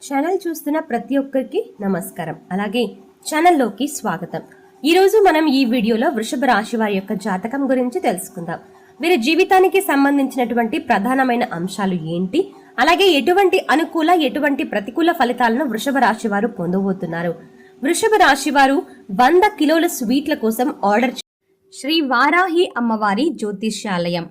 Channel చూస్తున్న ప్రతి ఒక్కరికి నమస్కారం. అలాగే ఛానల్లోకి స్వాగతం. ఈరోజు మనం ఈ వీడియోలో వృషభ రాశి వారి యొక్క జాతకం గురించి తెలుసుకుందాం. వీరి జీవితానికి సంబంధించినటువంటి ప్రధానమైన అంశాలు ఏంటి? అలాగే ఎటువంటి అనుకూల ఎటువంటి ప్రతికూల ఫలితాలను వృషభ రాశి వారు పొందబోతున్నారు? వృషభ రాశి వారు వంద కిలోల స్వీట్ల కోసం ఆర్డర్ చే- శ్రీ వారాహి అమ్మవారి జ్యోతిష్యాలయం.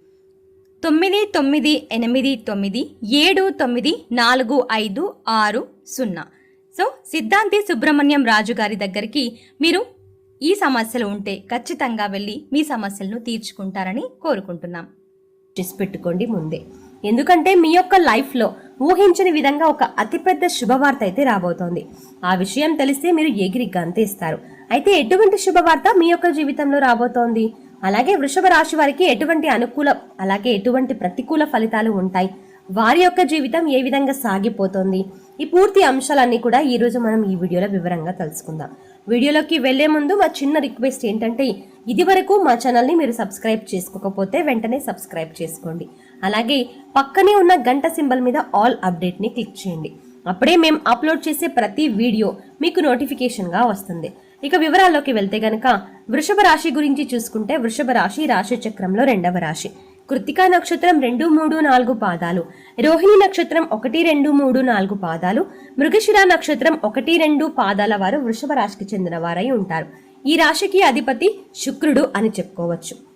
తొమ్మిది తొమ్మిది ఎనిమిది తొమ్మిది ఏడు తొమ్మిది నాలుగు ఐదు ఆరు సున్నా. సో సిద్ధాంతి సుబ్రహ్మణ్యం రాజు గారి దగ్గరికి మీరు ఈ సమస్యలు ఉంటే ఖచ్చితంగా వెళ్ళి మీ సమస్యలను తీర్చుకుంటారని కోరుకుంటున్నాం. చేసి పెట్టుకోండి ముందే. ఎందుకంటే మీ యొక్క లైఫ్లో ఊహించని విధంగా ఒక అతిపెద్ద శుభవార్త అయితే రాబోతోంది. ఆ విషయం తెలిస్తే మీరు ఎగిరి గంతేస్తారు. అయితే ఎటువంటి శుభవార్త మీ యొక్క జీవితంలో రాబోతోంది? అలాగే వృషభ రాశి వారికి ఎటువంటి అనుకూల అలాగే ఎటువంటి ప్రతికూల ఫలితాలు ఉంటాయి? వారి యొక్క జీవితం ఏ విధంగా సాగిపోతుంది? ఈ పూర్తి అంశాలన్నీ కూడా ఈ రోజు మనం ఈ వీడియోలో వివరంగా తెలుసుకుందాం. వీడియోలోకి వెళ్ళే ముందు మా చిన్న రిక్వెస్ట్ ఏంటంటే ఇది వరకు మా ఛానల్ని మీరు సబ్స్క్రైబ్ చేసుకోకపోతే వెంటనే సబ్స్క్రైబ్ చేసుకోండి. అలాగే పక్కనే ఉన్న గంట సింబల్ మీద ఆల్ అప్డేట్ని క్లిక్ చేయండి. అప్పుడే మేము అప్లోడ్ చేసే ప్రతి వీడియో మీకు నోటిఫికేషన్గా వస్తుంది. ఇక వివరాల్లోకి వెళ్తే గనక వృషభ రాశి గురించి చూసుకుంటే వృషభ రాశి రాశి చక్రంలో రెండవ రాశి. కృత్తికా నక్షత్రం రెండు మూడు నాలుగు పాదాలు. రోహిణి నక్షత్రం ఒకటి రెండు మూడు నాలుగు పాదాలు. మృగశిర నక్షత్రం ఒకటి రెండు పాదాల వారు వృషభ రాశికి చెందిన వారై ఉంటారు. ఈ రాశికి అధిపతి శుక్రుడు అని చెప్పుకోవచ్చు.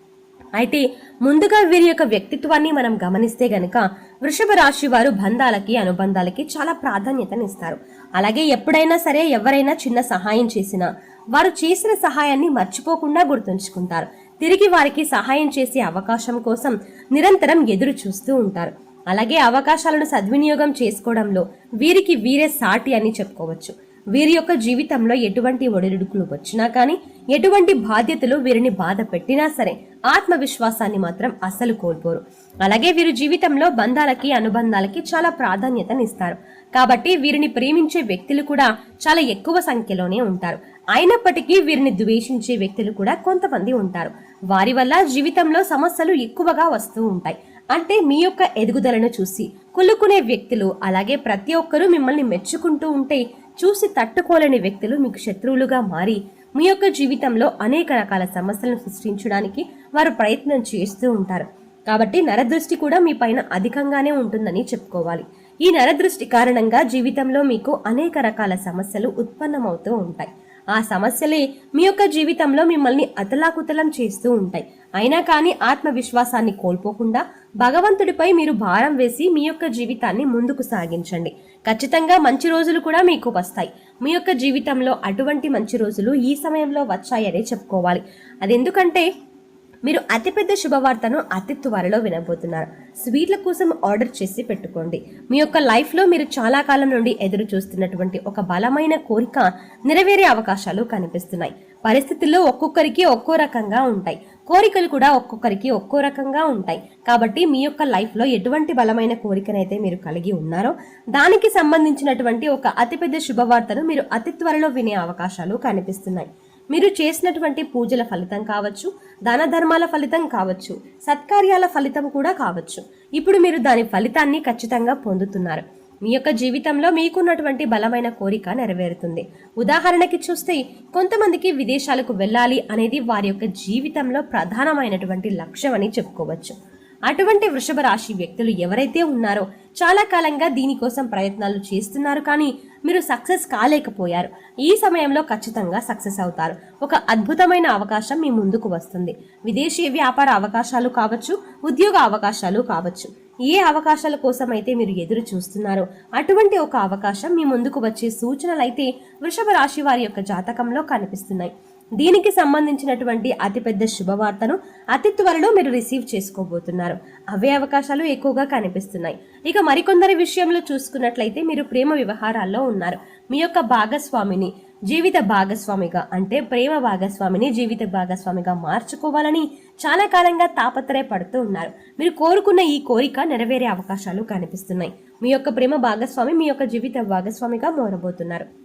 అయితే ముందుగా వీరి యొక్క వ్యక్తిత్వాన్ని మనం గమనిస్తే గనక వృషభ రాశి వారు బంధాలకి అనుబంధాలకి చాలా ప్రాధాన్యతనిస్తారు అలాగే ఎప్పుడైనా సరే ఎవరైనా చిన్న సహాయం చేసినా వారు చేసిన సహాయాన్ని మర్చిపోకుండా గుర్తుంచుకుంటారు. తిరిగి వారికి సహాయం చేసే అవకాశం కోసం నిరంతరం ఎదురు చూస్తూ ఉంటారు. అలాగే అవకాశాలను సద్వినియోగం చేసుకోవడంలో వీరికి వీరే సాటి అని చెప్పుకోవచ్చు. వీరి యొక్క జీవితంలో ఎటువంటి ఒడిదుడుకులు వచ్చినా కానీ ఎటువంటి బాధ్యతలు వీరిని బాధ పెట్టినా సరే ఆత్మవిశ్వాసాన్ని మాత్రం అస్సలు కోల్పోరు. అలాగే వీరు జీవితంలో బంధాలకి అనుబంధాలకి చాలా ప్రాధాన్యతనిస్తారు. కాబట్టి వీరిని ప్రేమించే వ్యక్తులు కూడా చాలా ఎక్కువ సంఖ్యలోనే ఉంటారు. అయినప్పటికీ వీరిని ద్వేషించే వ్యక్తులు కూడా కొంతమంది ఉంటారు. వారి వల్ల జీవితంలో సమస్యలు ఎక్కువగా వస్తూ ఉంటాయి. అంటే మీ యొక్క ఎదుగుదలను చూసి కులుకునే వ్యక్తులు అలాగే ప్రతి ఒక్కరూ మిమ్మల్ని మెచ్చుకుంటూ ఉంటే చూసి తట్టుకోలేని వ్యక్తులు మీకు శత్రువులుగా మారి మీ యొక్క జీవితంలో అనేక రకాల సమస్యలను సృష్టించడానికి వారు ప్రయత్నం చేస్తూ ఉంటారు. కాబట్టి నరదృష్టి కూడా మీ పైన అధికంగానే ఉంటుందని చెప్పుకోవాలి. ఈ నరదృష్టి కారణంగా జీవితంలో మీకు అనేక రకాల సమస్యలు ఉత్పన్నమవుతూ ఉంటాయి. ఆ సమస్యలే మీ యొక్క జీవితంలో మిమ్మల్ని అతలాకుతలం చేస్తూ ఉంటాయి. అయినా కానీ ఆత్మవిశ్వాసాన్ని కోల్పోకుండా భగవంతుడిపై మీరు భారం వేసి మీ యొక్క జీవితాన్ని ముందుకు సాగించండి. ఖచ్చితంగా మంచి రోజులు కూడా మీకు వస్తాయి. మీ యొక్క జీవితంలో అటువంటి మంచి రోజులు ఈ సమయంలో వచ్చాయనే చెప్పుకోవాలి. అదెందుకంటే మీరు అతిపెద్ద శుభవార్తను అతి త్వరలో వినబోతున్నారు. స్వీట్ల కోసం ఆర్డర్ చేసి పెట్టుకోండి. మీ యొక్క లైఫ్లో మీరు చాలా కాలం నుండి ఎదురు చూస్తున్నటువంటి ఒక బలమైన కోరిక నెరవేరే అవకాశాలు కనిపిస్తున్నాయి. పరిస్థితుల్లో ఒక్కొక్కరికి ఒక్కో రకంగా ఉంటాయి. కోరికలు కూడా ఒక్కొక్కరికి ఒక్కో రకంగా ఉంటాయి. కాబట్టి మీ యొక్క లైఫ్లో ఎటువంటి బలమైన కోరికనైతే మీరు కలిగి ఉన్నారో దానికి సంబంధించినటువంటి ఒక అతిపెద్ద శుభవార్తను మీరు అతి త్వరలో వినే అవకాశాలు కనిపిస్తున్నాయి. మీరు చేసినటువంటి పూజల ఫలితం కావచ్చు దాన ధర్మాల ఫలితం కావచ్చు సత్కార్యాల ఫలితం కూడా కావచ్చు. ఇప్పుడు మీరు దాని ఫలితాన్ని ఖచ్చితంగా పొందుతున్నారు. మీ యొక్క జీవితంలో మీకున్నటువంటి బలమైన కోరిక నెరవేరుతుంది. ఉదాహరణకి చూస్తే కొంతమందికి విదేశాలకు వెళ్ళాలి అనేది వారి యొక్క జీవితంలో ప్రధానమైనటువంటి లక్ష్యం అని చెప్పుకోవచ్చు. అటువంటి వృషభ రాశి వ్యక్తులు ఎవరైతే ఉన్నారో చాలా కాలంగా దీనికోసం ప్రయత్నాలు చేస్తున్నారు కానీ మీరు సక్సెస్ కాలేకపోయారు. ఈ సమయంలో ఖచ్చితంగా సక్సెస్ అవుతారు. ఒక అద్భుతమైన అవకాశం మీ ముందుకు వస్తుంది. విదేశీ వ్యాపార అవకాశాలు కావచ్చు ఉద్యోగ అవకాశాలు కావచ్చు. ఏ అవకాశాల కోసం అయితే మీరు ఎదురు చూస్తున్నారో అటువంటి ఒక అవకాశం మీ ముందుకు వచ్చే సూచనలు అయితే వృషభ రాశి వారి యొక్క జాతకంలో కనిపిస్తున్నాయి. దీనికి సంబంధించినటువంటి అతిపెద్ద శుభవార్తను అతి త్వరలో మీరు రిసీవ్ చేసుకోబోతున్నారు. అవే అవకాశాలు ఎక్కువగా కనిపిస్తున్నాయి. ఇక మరికొందరి విషయంలో చూసుకున్నట్లయితే మీరు ప్రేమ వ్యవహారాల్లో ఉన్నారు. మీ యొక్క భాగస్వామిని జీవిత భాగస్వామిగా అంటే ప్రేమ భాగస్వామిని జీవిత భాగస్వామిగా మార్చుకోవాలని చాలా కాలంగా తాపత్రయపడుతూ ఉన్నారు. మీరు కోరుకున్న ఈ కోరిక నెరవేరే అవకాశాలు కనిపిస్తున్నాయి. మీ యొక్క ప్రేమ భాగస్వామి మీ యొక్క జీవిత భాగస్వామిగా మారబోతున్నారు.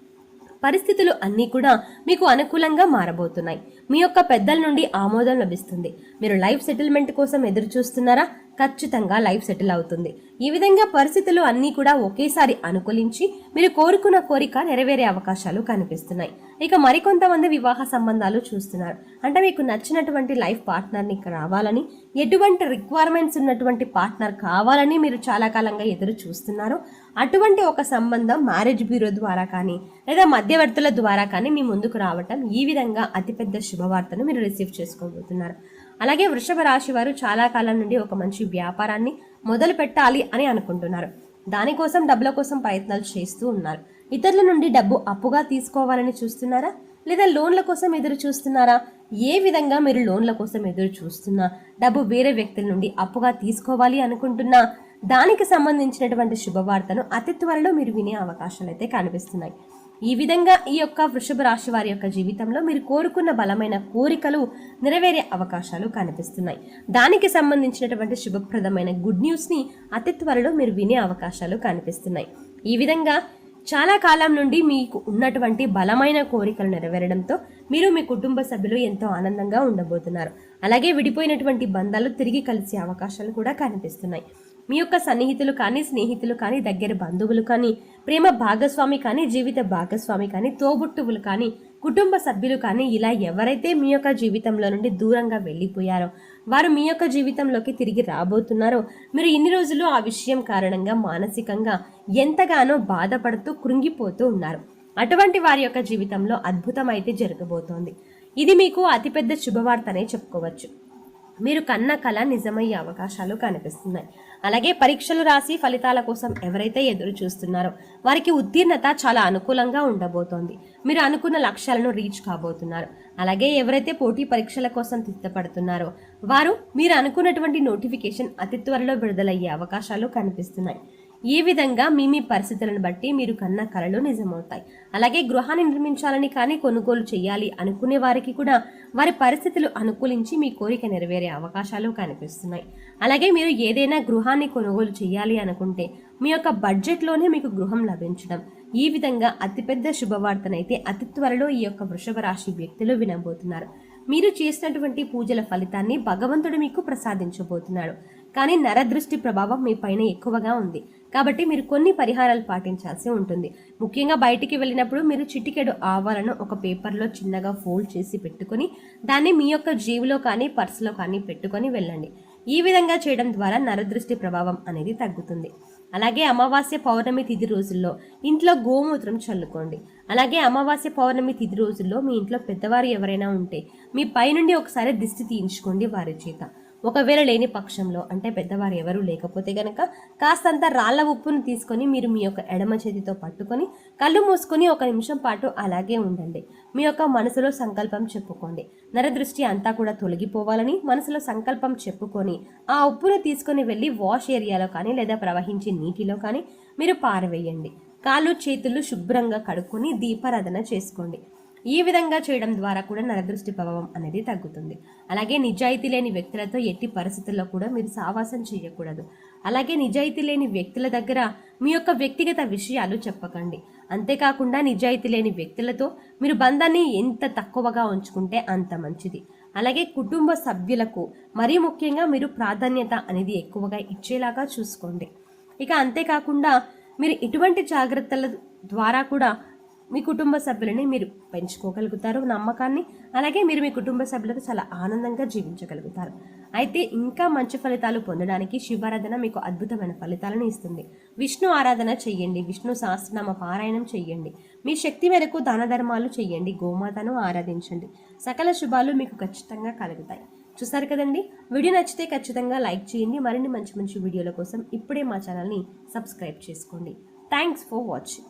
పరిస్థితులు అన్నీ కూడా మీకు అనుకూలంగా మారబోతున్నాయి. మీ యొక్క పెద్దల నుండి ఆమోదం లభిస్తుంది. మీరు లైఫ్ సెటిల్మెంట్ కోసం ఎదురు చూస్తున్నారా ఖచ్చితంగా లైఫ్ సెటిల్ అవుతుంది. ఈ విధంగా పరిస్థితులు అన్నీ కూడా ఒకేసారి అనుకూలించి మీరు కోరుకున్న కోరిక నెరవేరే అవకాశాలు కనిపిస్తున్నాయి. ఇక మరికొంతమంది వివాహ సంబంధాలు చూస్తున్నారు. అంటే మీకు నచ్చినటువంటి లైఫ్ పార్ట్నర్ని రావాలని ఎటువంటి రిక్వైర్మెంట్స్ ఉన్నటువంటి పార్ట్నర్ కావాలని మీరు చాలా కాలంగా ఎదురు చూస్తున్నారు. అటువంటి ఒక సంబంధం మ్యారేజ్ బ్యూరో ద్వారా కానీ లేదా మధ్యవర్తుల ద్వారా కానీ మీ ముందుకు రావటం ఈ విధంగా అతిపెద్ద శుభవార్తను మీరు రిసీవ్ చేసుకోబోతున్నారు. అలాగే వృషభ రాశి వారు చాలా కాలం నుండి ఒక మంచి వ్యాపారాన్ని మొదలు పెట్టాలి అని అనుకుంటున్నారు. దానికోసం డబ్బుల కోసం ప్రయత్నాలు చేస్తూ ఉన్నారు. ఇతరుల నుండి డబ్బు అప్పుగా తీసుకోవాలని చూస్తున్నారా? లేదా లోన్ల కోసం ఎదురు చూస్తున్నారా? ఏ విధంగా మీరు లోన్ల కోసం ఎదురు చూస్తున్నా డబ్బు వేరే వ్యక్తుల నుండి అప్పుగా తీసుకోవాలి అనుకుంటున్నా? దానికి సంబంధించినటువంటి శుభవార్తను అతి త్వరలో మీరు వినే అవకాశాలు అయితే కనిపిస్తున్నాయి. ఈ విధంగా ఈ యొక్క వృషభ రాశి వారి యొక్క జీవితంలో మీరు కోరుకున్న బలమైన కోరికలు నెరవేరే అవకాశాలు కనిపిస్తున్నాయి. దానికి సంబంధించినటువంటి శుభప్రదమైన గుడ్ న్యూస్ని అతి త్వరలో మీరు వినే అవకాశాలు కనిపిస్తున్నాయి. ఈ విధంగా చాలా కాలం నుండి మీకు ఉన్నటువంటి బలమైన కోరికలు నెరవేరడంతో మీరు మీ కుటుంబ సభ్యులు ఎంతో ఆనందంగా ఉండబోతున్నారు. అలాగే విడిపోయినటువంటి బంధాలు తిరిగి కలిసే అవకాశాలు కూడా కనిపిస్తున్నాయి. మీ యొక్క సన్నిహితులు కానీ స్నేహితులు కానీ దగ్గర బంధువులు కానీ ప్రేమ భాగస్వామి కానీ జీవిత భాగస్వామి కానీ తోబుట్టువులు కానీ కుటుంబ సభ్యులు కానీ ఇలా ఎవరైతే మీ యొక్క జీవితంలో నుండి దూరంగా వెళ్ళిపోయారో వారు మీ యొక్క జీవితంలోకి తిరిగి రాబోతున్నారో మీరు ఇన్ని రోజులు ఆ విషయం కారణంగా మానసికంగా ఎంతగానో బాధపడుతూ కృంగిపోతూ ఉన్నారు. అటువంటి వారి యొక్క జీవితంలో అద్భుతం అయితే జరగబోతోంది. ఇది మీకు అతిపెద్ద శుభవార్తనే చెప్పుకోవచ్చు. మీరు కన్న కళ నిజమయ్యే అవకాశాలు కనిపిస్తున్నాయి. అలాగే పరీక్షలు రాసి ఫలితాల కోసం ఎవరైతే ఎదురు చూస్తున్నారో వారికి ఉత్తీర్ణత చాలా అనుకూలంగా ఉండబోతోంది. మీరు అనుకున్న లక్ష్యాలను రీచ్ కాబోతున్నారు. అలాగే ఎవరైతే పోటీ పరీక్షల కోసం తిట్టపడుతున్నారో వారు మీరు అనుకున్నటువంటి నోటిఫికేషన్ అతి త్వరలో విడుదలయ్యే అవకాశాలు కనిపిస్తున్నాయి. ఈ విధంగా మీ మీ పరిస్థితులను బట్టి మీరు కన్న కళలు నిజమవుతాయి. అలాగే గృహాన్ని నిర్మించాలని కానీ కొనుగోలు చేయాలి అనుకునే వారికి కూడా వారి పరిస్థితులు అనుకూలించి మీ కోరిక నెరవేరే అవకాశాలు కనిపిస్తున్నాయి. అలాగే మీరు ఏదైనా గృహాన్ని కొనుగోలు చేయాలి అనుకుంటే మీ యొక్క బడ్జెట్లోనే మీకు గృహం లభించడం. ఈ విధంగా అతిపెద్ద శుభవార్తనైతే అతి త్వరలో ఈ యొక్క వృషభ రాశి వ్యక్తులు వినబోతున్నారు. మీరు చేసినటువంటి పూజల ఫలితాన్ని భగవంతుడు మీకు ప్రసాదించబోతున్నాడు. కానీ నరదృష్టి ప్రభావం మీ పైన ఎక్కువగా ఉంది. కాబట్టి మీరు కొన్ని పరిహారాలు పాటించాల్సి ఉంటుంది. ముఖ్యంగా బయటికి వెళ్ళినప్పుడు మీరు చిటికెడు ఆవాలను ఒక పేపర్లో చిన్నగా ఫోల్డ్ చేసి పెట్టుకొని దాన్ని మీ యొక్క జీవిలో కానీ పర్సులో కానీ పెట్టుకొని వెళ్ళండి. ఈ విధంగా చేయడం ద్వారా నరదృష్టి ప్రభావం అనేది తగ్గుతుంది. అలాగే అమావాస్య పౌర్ణమి తిథి రోజుల్లో ఇంట్లో గోమూత్రం చల్లుకోండి. అలాగే అమావాస్య పౌర్ణమి తిథి రోజుల్లో మీ ఇంట్లో పెద్దవారు ఎవరైనా ఉంటే మీ పైనుండి ఒకసారి దిష్టి తీయించుకోండి వారి చేత. ఒకవేళ లేని పక్షంలో అంటే పెద్దవారు ఎవరూ లేకపోతే గనక కాస్తంత రాళ్ళ ఉప్పును తీసుకొని మీరు మీ యొక్క ఎడమ చేతితో పట్టుకొని కళ్ళు మూసుకొని ఒక నిమిషం పాటు అలాగే ఉండండి. మీ యొక్క మనసులో సంకల్పం చెప్పుకోండి. నరదృష్టి అంతా కూడా తొలగిపోవాలని మనసులో సంకల్పం చెప్పుకొని ఆ ఉప్పును తీసుకొని వెళ్ళి వాష్ ఏరియాలో కానీ లేదా ప్రవహించే నీటిలో కానీ మీరు పారవేయండి. కాళ్ళు చేతులు శుభ్రంగా కడుక్కొని దీపారాధన చేసుకోండి. ఈ విధంగా చేయడం ద్వారా కూడా నరదృష్టి ప్రభావం అనేది తగ్గుతుంది. అలాగే నిజాయితీ లేని వ్యక్తులతో ఎట్టి పరిస్థితుల్లో కూడా మీరు సావాసం చేయకూడదు. అలాగే నిజాయితీ లేని వ్యక్తుల దగ్గర మీ యొక్క వ్యక్తిగత విషయాలు చెప్పకండి. అంతేకాకుండా నిజాయితీ లేని వ్యక్తులతో మీరు బంధాన్ని ఎంత తక్కువగా ఉంచుకుంటే అంత మంచిది. అలాగే కుటుంబ సభ్యులకు మరీ ముఖ్యంగా మీరు ప్రాధాన్యత అనేది ఎక్కువగా ఇచ్చేలాగా చూసుకోండి. ఇక అంతేకాకుండా మీరు ఇటువంటి జాగ్రత్తల ద్వారా కూడా మీ కుటుంబ సభ్యులని మీరు పెంచుకోగలుగుతారు నమ్మకాన్ని అలాగే మీరు మీ కుటుంబ సభ్యులతో చాలా ఆనందంగా జీవించగలుగుతారు. అయితే ఇంకా మంచి ఫలితాలు పొందడానికి శివారాధన మీకు అద్భుతమైన ఫలితాలను ఇస్తుంది. విష్ణు ఆరాధన చెయ్యండి విష్ణు సహస్రనామ పారాయణం చెయ్యండి మీ శక్తి మేరకు దాన ధర్మాలు చెయ్యండి గోమాతను ఆరాధించండి. సకల శుభాలు మీకు ఖచ్చితంగా కలుగుతాయి. చూసారు కదండి? వీడియో నచ్చితే ఖచ్చితంగా లైక్ చేయండి మరిన్ని మంచి మంచి వీడియోల కోసం ఇప్పుడే మా ఛానల్ని సబ్స్క్రైబ్ చేసుకోండి. Thanks for watching.